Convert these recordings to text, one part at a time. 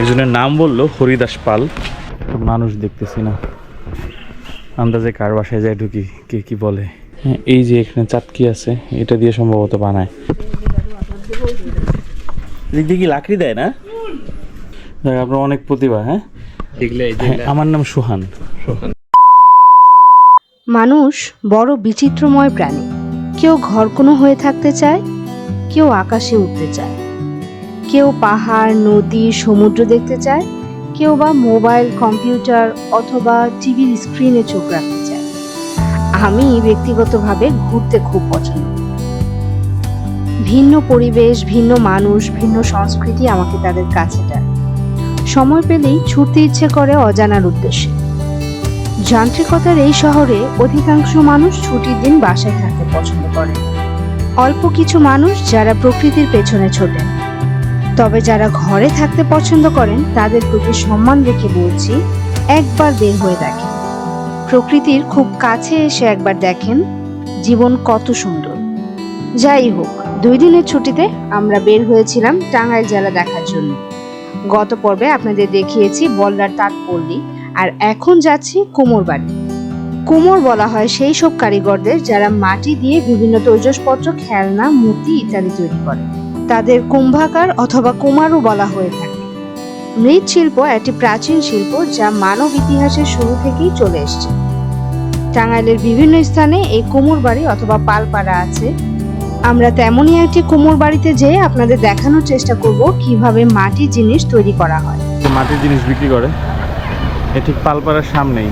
একজনের নাম বলল হরিদাস পাল। মানুষ দেখতেছি না। আন্দাজে কার বাসায় যায় ঢুকি কে কি বলে। হ্যাঁ, এই যে এখানে চাটকি আছে এটা দিয়ে সম্ভবত বানায়। দিয়ে কি লাকড়ি দেয় না? দেখ আপনার অনেক প্রতিভা হ্যাঁ? হ্যাঁ, আমার নাম সুহান। মানুষ বড় বিচিত্রময় প্রাণী। কেউ ঘর কোনো হয়ে থাকতে চায় কেউ আকাশে উঠতে চায়। কেউ পাহাড়, নদী, সমুদ্র দেখতে চায়, কেউ বা মোবাইল, কম্পিউটার অথবা টিভির স্ক্রিনে চোখ রাখতে চায়। আমি ব্যক্তিগতভাবে ঘুরতে খুব পছন্দ ভিন্ন পরিবেশ, ভিন্ন মানুষ, ভিন্ন সংস্কৃতি আমাকে তাদের কাছে টানে সময় পেলেই ছুটতে ইচ্ছে করে অজানার উদ্দেশ্যে। যান্ত্রিকতার এই শহরে অধিকাংশ মানুষ ছুটির দিন বাসায় থাকতে পছন্দ করে। অল্প কিছু মানুষ যারা প্রকৃতির পেছনে ছোটেন তবে যারা ঘরে থাকতে পছন্দ করেন, তাদের প্রতি সম্মান রেখে বলছি, একবার বের হয়ে দেখেন। প্রকৃতির খুব কাছে এসে একবার দেখেন, জীবন কত সুন্দর। যাই হোক, দুই দিনের ছুটিতে আমরা বের হয়েছিলাম টাঙ্গাইল জেলা দেখার জন্য। গত পর্বে আপনাদের দেখিয়েছি বল্লার তাঁতপল্লী, আর এখন যাচ্ছি কুমোর বাড়ি কুমোর বলা হয় সেই সব কারিগরদের যারা মাটি দিয়ে বিভিন্ন তৈজসপত্র, খেলনা, মূর্তি ইত্যাদি তৈরি করে। তাদের কুম্ভাকার অথবা কুমারও বলা হয়ে থাকে। মৃৎশিল্প একটি প্রাচীন শিল্প যা মানব ইতিহাসের শুরু থেকেই চলে এসছে। টাঙ্গাইলের বিভিন্ন স্থানে এই কুমোর বাড়ি অথবা পালপাড়া আছে। আমরা তেমনই একটি কুমোর বাড়িতে যেয়ে আপনাদের দেখানোর চেষ্টা করব কীভাবে মাটির জিনিস তৈরি করা হয়। মাটির জিনিস বিক্রি করে। এ ঠিক পালপাড়ার সামনেই।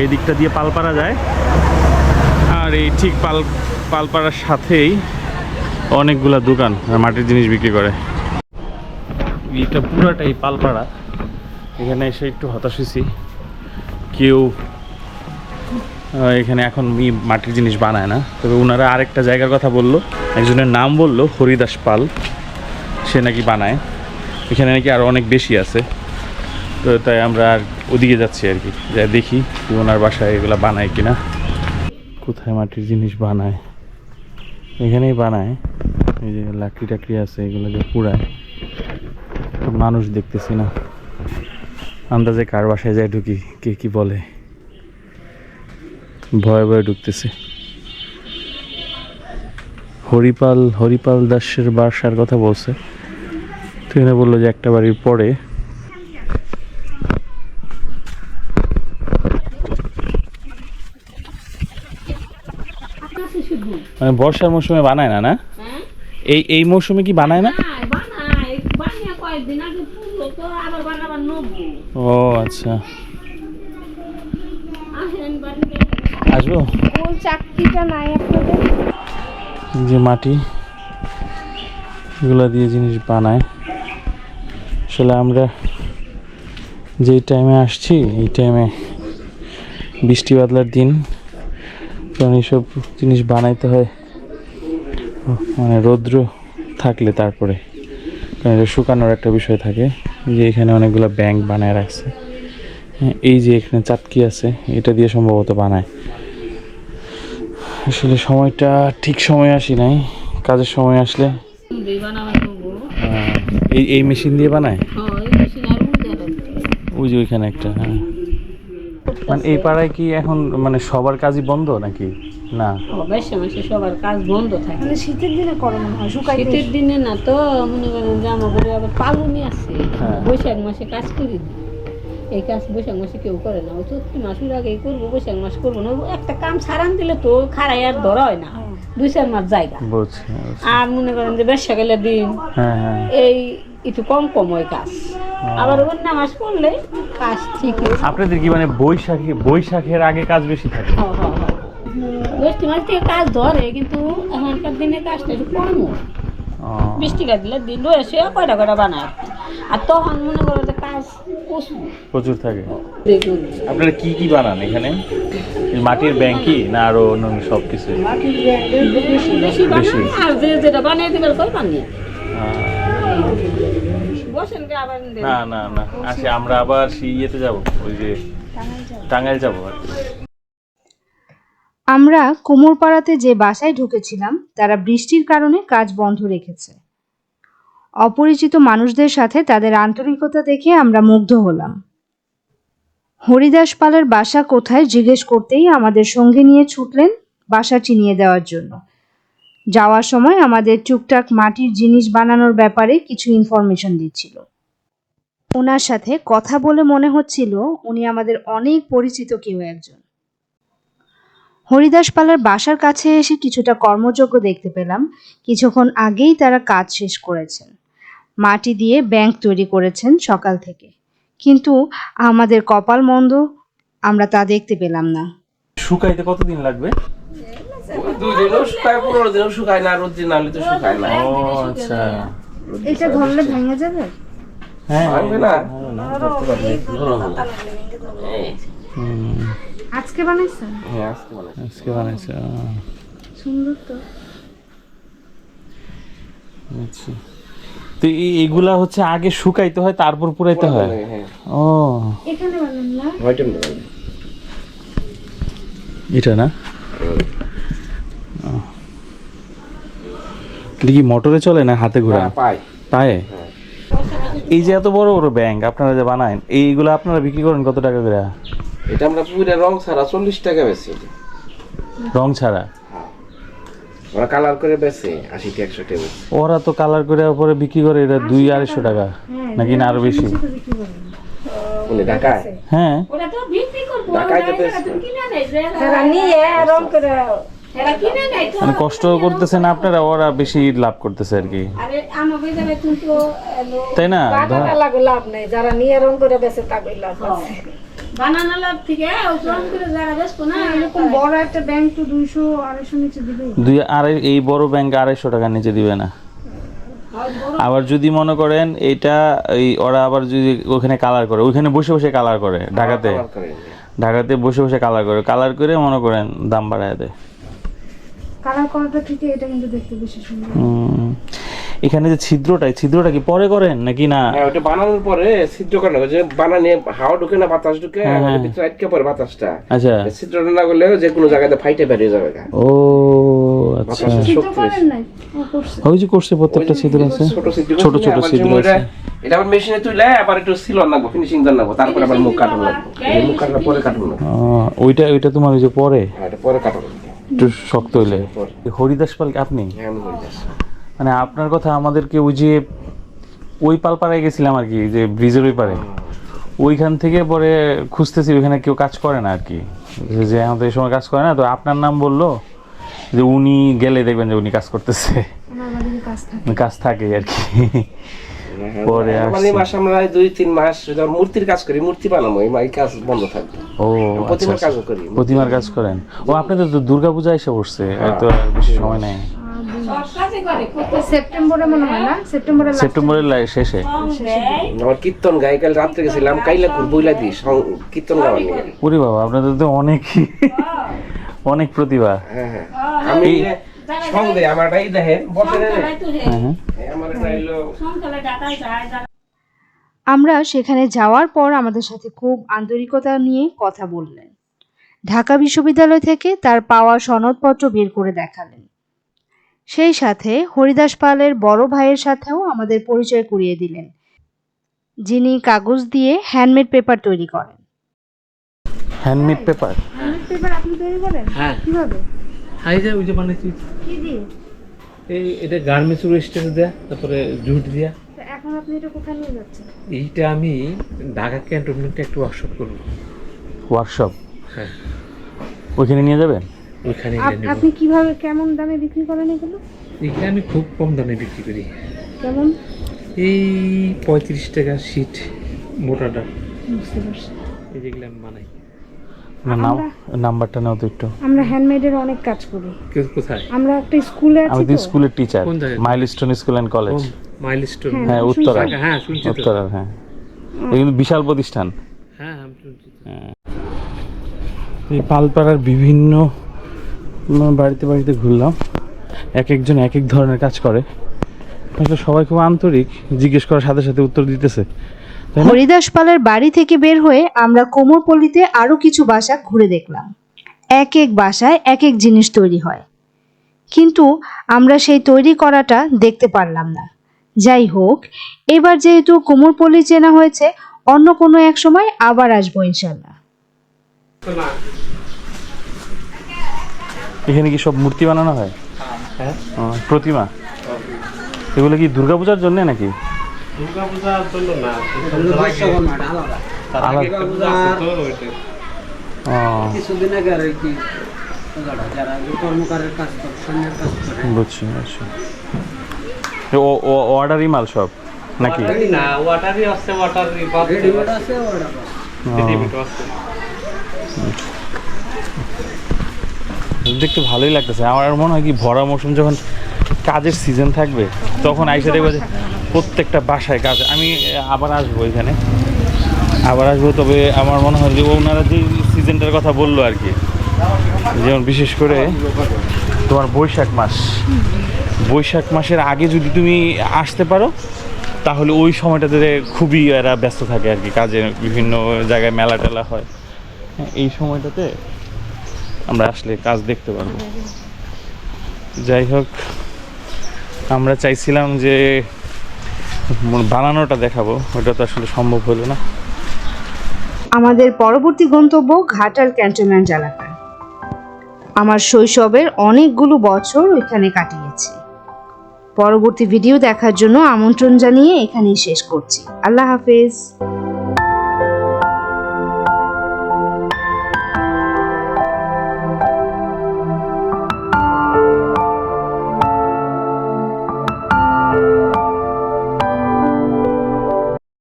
এই দিকটা দিয়ে পালপাড়া যায়। আর এই ঠিক পাল পালপাড়ার সাথেই অনেকগুলা দোকান মাটির জিনিস বিক্রি করে। এইটা পুরাটাই পালপাড়া। এখানে এসে একটু হতাশ হয়েছি। কেউ এখানে এখন মাটির জিনিস বানায় না। তবে ওনারা আরেকটা জায়গার কথা বলল। একজনের নাম বলল, হরিদাস পাল। সে নাকি বানায়। এখানে নাকি আরও অনেক বেশি আছে। তো তাই আমরা আর ওদিকে যাচ্ছি আর কি। যাই দেখি ওনার বাসায় এগুলো বানায় কিনা। কোথায় মাটির জিনিস বানায়? এখানেই বানায়। এই যে লাকড়ি টাকড়ি আছে, এগুলো যে পুরায় মানুষ দেখতেছি না। আন্দাজে কার বাসায় যায় ঢুকি, কে কি বলে। ভয়ে ভয়ে ঢুকতেছে। হরিপাল হরিপাল দাসের বাসার কথা বলছে। তো এখানে বলল যে একটা বাড়ির পরে মানে বর্ষার মৌসুমে বানায় না না? এই এই মৌসুমে কি বানায় না? বানায়, বানায়। বানিয়ে কয়েকদিন আগে পুরো তো আবার বানাবার নবো। ও আচ্ছা। আসব? চাকরিটা নাই যে মাটি এগুলো দিয়ে জিনিস বানায়। আসলে আমরা যেই টাইমে আসছি এই টাইমে বৃষ্টি বাদলার দিন কারণ এইসব জিনিস বানাইতে হয়। মানে রৌদ্র থাকলে তারপরে। শুকানোর একটা বিষয় থাকে। যে এখানে অনেকগুলো ব্যাংক বানায় রাখছে। হ্যাঁ, এই যে এখানে চাটকি আছে এটা দিয়ে সম্ভবত বানায়। আসলে সময়টা ঠিক সময় আসি নাই। কাজের সময় আসলে এই এই মেশিন দিয়ে বানায়? ওই যে ওইখানে একটা হ্যাঁ। মানে এই পাড়ায় কি এখন মানে সবার কাজই বন্ধ নাকি? না। বেশি মাসে সবার কাজ বন্ধ থাকে। মানে শীতের দিনে করে হয় শুকাইতে শীতের দিনে না তো মনে করেন জামা পরে আবার পালুনি আছে হ্যাঁ। বৈশাখ মাসে কাজ করি। এই কাজ বৈশাখ মাসে কেউ করে না। ওই চৈত্র মাসের আগেই করব বৈশাখ মাস করব না। একটা কাম সারান দিলে তো খাড়াই আর ধরা হয় না। দুই চার মাস জায়গা। আর মনে করেন যে বেশা গেলে দিন হ্যাঁ হ্যাঁ। এই একটু কম কম হয় কাজ। আবার অন্য মাস করলে কাজ ঠিক আপনাদের কি মানে বৈশাখী বৈশাখের আগে কাজ বেশি থাকে? বৃষ্টি মাস থেকে কাজ ধরে কিন্তু এখনকার দিনে কাজটা একটু কম বৃষ্টি কাজ দিলে দিন রয়েছে কয়টা কয়টা বানায়। আর তখন মনে করো যে কাজ প্রচুর। প্রচুর থাকে। আপনারা কি কি বানান এখানে? এই মাটির ব্যাংকই না আরও অন্য সব কিছু বেশি। বানায়। আর যে যেটা বানিয়ে দিবে কই বানিয়ে? কে। না না না। আচ্ছা আমরা আবার সেই ইয়েতে যাব ওই যে টাঙ্গাইল যাব। আর কি। আমরা কুমোরপাড়াতে যে বাসায় ঢুকেছিলাম, তারা বৃষ্টির কারণে কাজ বন্ধ রেখেছে। অপরিচিত মানুষদের সাথে তাদের আন্তরিকতা দেখে আমরা মুগ্ধ হলাম। হরিদাস পালের বাসা কোথায় জিজ্ঞেস করতেই আমাদের সঙ্গে নিয়ে ছুটলেন বাসা চিনিয়ে দেওয়ার জন্য। যাওয়ার সময় আমাদের টুকটাক মাটির জিনিস বানানোর ব্যাপারে কিছু ইনফরমেশন দিচ্ছিল। ওনার সাথে কথা বলে মনে হচ্ছিল উনি আমাদের অনেক পরিচিত কেউ একজন। হরিদাস পালের বাসার কাছে এসে কিছুটা কর্মযোগ্য দেখতে পেলাম। কিছুক্ষণ আগেই তারা কাজ শেষ করেছেন। মাটি দিয়ে ব্যাংক তৈরি করেছেন সকাল থেকে। কিন্তু আমাদের কপাল মন্দ আমরা তা দেখতে পেলাম না। শুকাইতে কতদিন লাগবে? দুই দিনও শুকায় পনেরো দিনও শুকায় না রোদ না হলে তো শুকায় না। ও আচ্ছা। এটা ধরলে ভেঙে যাবে? হ্যাঁ পারবে না। হুম, আজকে বানাইছেন হ্যাঁ আজকে বানাইছে। সুন্দর তো। আচ্ছা। তো এই- এইগুলা হচ্ছে আগে শুকাইতে হয় তারপর পুরাইতে হয়? হ্যাঁ ও। এখানে বানান না? হোয়াইট এটা না? কি মোটরে চলে না হাতে ঘোরা হ্যাঁ পায়ে। এই যে এত বড় বড় ব্যাংক আপনারা যে বানায় এইগুলো আপনারা বিক্রি করেন কত টাকা করে? এটা আমরা পুরো রং ছাড়া চল্লিশ টাকা বেশি রং ছাড়া? ওরা কালার করে আশি থেকে একশো টাকা ওরা তো কালার করে পরে বিক্রি করে এটা দুই আড়াইশো টাকা নাকি না আরও বেশি? ঢাকায়? হ্যাঁ। ওরা তো বিক্রি করব ঢাকায় তো রং করে মানে কষ্ট করতেছেন আপনারা ওরা বেশি লাভ করতেছে আর কি। তাই না? লাভ নেই যারা নিয়ে রং করে তাকে লাভ আছে। বানানো লাভ থেকে ওজন করে যারা বেসবো না এরকম বড় একটা ব্যাংক তো দুইশো আড়াইশো নিচে দিবে। দুই আড়াই এই বড় ব্যাংক আড়াইশো টাকা নিচে দিবে না। আবার যদি মনে করেন এইটা এই ওরা আবার যদি ওখানে কালার করে ওইখানে বসে বসে কালার করে ঢাকাতে। ঢাকাতে বসে বসে কালার করে। কালার করে মনে করেন দাম বাড়ায় দেয়। কালার করাটা থেকে এটা কিন্তু দেখতে বেশি সুন্দর। এখানে যে ছিদ্রটা ছিদ্রটা কি পরে করেন নাকি না? হ্যাঁ ওটা বানানোর পরে ছিদ্র করে যে বানানিয়ে হাওয়া ঢুকে না বাতাস ঢুকে হ্যাঁ, হ্যাঁ। ভিতরে আটকে পড়ে বাতাসটা। আচ্ছা। ছিদ্রটা না করলেও যে কোনো জায়গাতে ফাইটে বেরিয়ে যাবে ও আচ্ছা। ওই যে করছে প্রত্যেকটা ছিদ্র আছে। ছোট ছোট ছিদ্র আছে। এটা- আবার মেশিনে তুলে আবার একটু সিলন লাগবো ফিনিশিং দেন লাগবো তারপরে আবার মুখ কাটন লাগবো। মুখ কাটার পরে কাটন লাগবো ওইটা ওইটা তোমার ওই যে পরে? হ্যাঁ এটা পরে কাটন একটু শক্ত হইলে। পরে। হরিদাস পাল আপনি? হ্যাঁ যাচ্ছি মানে আপনার কথা আমাদেরকে ওই যে ওই পালপাড়ায় গেছিলাম আর কি যে ব্রিজের ওই পারে। ওইখান থেকে পরে খুঁজতেছি ওইখানে কেউ কাজ করে না আর কি। যে- যে আমাদের এই সময় কাজ করে না তো আপনার নাম বলল যে উনি গেলে দেখবেন যে উনি কাজ করতেছে। কাজ থাকে। আর কি। পরে মানে আসছে। মাস আমরা দুই তিন মাস মূর্তির কাজ করি মূর্তি বানাবো এই কাজ বন্ধ থাকবে। ও প্রতিমার আচ্ছা, কাজও করি প্রতিমার কাজ করেন। ও আপনাদের তো দুর্গা পূজা এসে পড়ছে তো বেশি সময় নেই। কাজে সেপ্টেম্বরে মনে হয় না? সেপ্টেম্বরে সেপ্টেম্বরের শেষে। আমার কীর্তন গাই কাল রাত্রে গেছিলাম কাইলা বইলা দিই কীর্তন গাওয়া ওরে বাবা আপনাদের তো অনেক অনেক প্রতিভা। হ্যাঁ হ্যাঁ। আমি দেখেন হ্যাঁ হ্যাঁ। আমরা সেখানে যাওয়ার পর আমাদের সাথে খুব আন্তরিকতা নিয়ে কথা বললেন। ঢাকা বিশ্ববিদ্যালয় থেকে তার পাওয়া সনদপত্র বের করে দেখালেন। সেই সাথে হরিদাস পালের বড় ভাইয়ের সাথেও আমাদের পরিচয় করিয়ে দিলেন যিনি কাগজ দিয়ে হ্যান্ডমেড পেপার তৈরি করেন। হ্যান্ডমেড পেপার হ্যান্ডমেড পেপার আপনি তৈরি করেন? হ্যাঁ। কীভাবে? এই যে ওই যে বানাইছি। কি দিয়ে? এই এটা গার্মেন্টস স্টেজ দেয়া তারপরে জুট দেয়া। তো এখন আপনি এটা কোথায় নিয়ে যাচ্ছেন? এইটা আমি ঢাকা ক্যান্টনমেন্টে একটু ওয়ার্কশপ করব। ওয়ার্কশপ হ্যাঁ। ওইখানে নিয়ে যাবেন? ওইখানে আপনি কীভাবে কেমন দামে বিক্রি করেন এগুলো? এইখানে আমি খুব কম দামে বিক্রি করি। কেমন? এই পঁয়ত্রিশ টাকা শীট মোটাটা। বুঝতে পারছি। এই যেগুলো আমি বানাই। নাম্বারটা নাও তো একটু। আমরা হ্যান্ডমেডের অনেক কাজ করি। কোথায়? আমরা একটা স্কুলে আছি স্কুলের teacher milestone school and college milestone হ্যাঁ উত্তরা হ্যাঁ শুনছি উত্তরা হ্যাঁ। এগুলো বিশাল প্রতিষ্ঠান। হ্যাঁ আমি শুনছি এই পালপাড়ার বিভিন্ন বাড়িতে বাড়িতে ঘুরলাম। এক একজন এক এক ধরনের কাজ করে। সবাই খুব আন্তরিক, জিজ্ঞেস করার সাথে সাথে উত্তর দিতেছে। হরিদাস পালের বাড়ি থেকে বের হয়ে আমরা কোমরপল্লীতে আরও কিছু বাসা ঘুরে দেখলাম। এক এক বাসায় এক এক জিনিস তৈরি হয়। কিন্তু আমরা সেই তৈরি করাটা দেখতে পারলাম না। যাই হোক, এবার যেহেতু কোমরপল্লী চেনা হয়েছে, অন্য কোনো এক সময় আবার আসব ইনশাল্লাহ। এখানে কি সব মূর্তি বানানো হয়? হ্যাঁ। প্রতিমা? এগুলো কি দুর্গাপূজার জন্য নাকি? কিছুদিন আগে আর কি বুঝছি বুঝছি। মাল সব নাকি? না ওয়াটারই আছে ওয়াটারই আছে ওটা ও, রেডিমেড আছে দেখতে ভালোই লাগতেছে। আমার মনে হয় কি ভরা মৌসুম যখন কাজের সিজন থাকবে তখন আইসা দেখব যে প্রত্যেকটা বাসায় কাজ। আমি আবার আসব এখানে। আবার আসব তবে আমার মনে হয় যে ওনারা যে সিজনটার কথা বলল আর কি যেমন বিশেষ করে তোমার বৈশাখ মাস। বৈশাখ মাসের আগে যদি তুমি আসতে পারো তাহলে ওই সময়টাতে খুবই এরা ব্যস্ত থাকে আর কি কাজে বিভিন্ন জায়গায় মেলা টেলা হয় হ্যাঁ, এই সময়টাতে আমরা আসলে কাজ দেখতে পারব। যাই হোক, আমরা চাইছিলাম যে বানানোটা দেখাবো, ওটা তো আসলে সম্ভব হলো না। আমাদের পরবর্তী গন্তব্য ঘাটাল ক্যান্টনমেন্ট এলাকায়। আমার শৈশবের অনেকগুলো বছর ওইখানে কাটিয়েছি। পরবর্তী ভিডিও দেখার জন্য আমন্ত্রণ জানিয়ে এখানেই শেষ করছি। আল্লাহ হাফেজ।